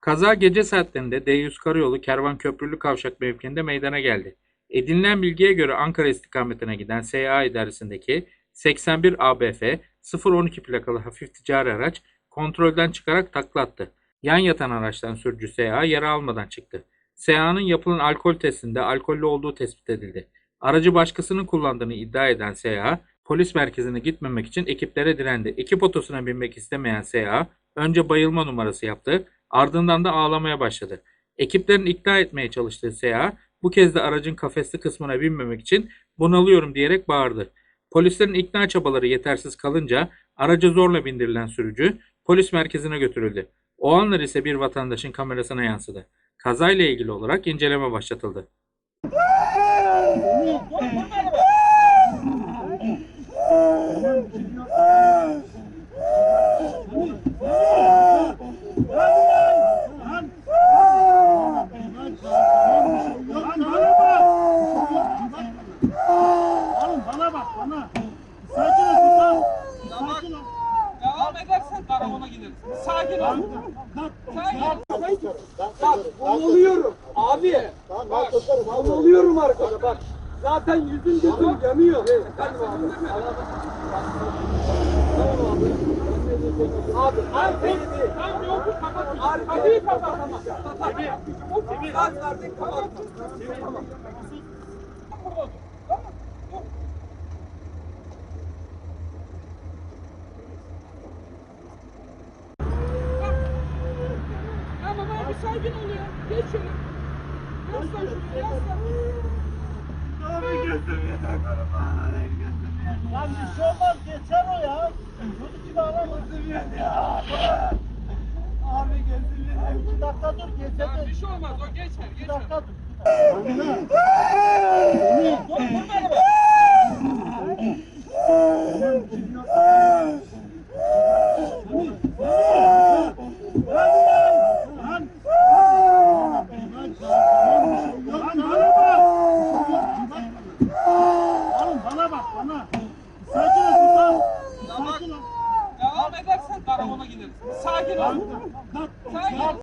Kaza gece saatlerinde D100 Karayolu Kervan Köprülü Kavşak mevkiinde meydana geldi. Edinilen bilgiye göre Ankara istikametine giden SA idaresindeki 81 ABF 012 plakalı hafif ticari araç kontrolden çıkarak takla attı. Yan yatan araçtan sürücü SA yara almadan çıktı. SA'nın yapılan alkol testinde alkollü olduğu tespit edildi. Aracı başkasının kullandığını iddia eden SA, polis merkezine gitmemek için ekiplere direndi. Ekip otosuna binmek istemeyen SA, önce bayılma numarası yaptı, ardından da ağlamaya başladı. Ekiplerin ikna etmeye çalıştığı SA, bu kez de aracın kafesli kısmına binmemek için bunalıyorum diyerek bağırdı. Polislerin ikna çabaları yetersiz kalınca araca zorla bindirilen sürücü polis merkezine götürüldü. O anlar ise bir vatandaşın kamerasına yansıdı. Kazayla ilgili olarak inceleme başlatıldı. bak bana. Sakin ol Furkan. Sakin ol. Devam edersen karavana gideriz. Sakin ol. Bak, Sakin ol. Bak, boğuluyorum. Abi. Bak, boğuluyorum arkada bak. Zaten yüzün gözüm yanıyor. Hadi bakalım. Abi, abi, sen yolcu kapat. Arkayı kapat. Kapat. Kapat. Kapat. Kapat. Kapat. Sakin ol ya. Geç şöyle. Yaslan şuraya yaslan. Lan bir şey olmaz geçer o ya. Çocuk gibi ağlama. Abi gözüm yedim. İki dakika dur geçer. bir şey olmaz o geçer geçer. dakika dur. Dur vurma araba. Sakin ol. Sakin ol.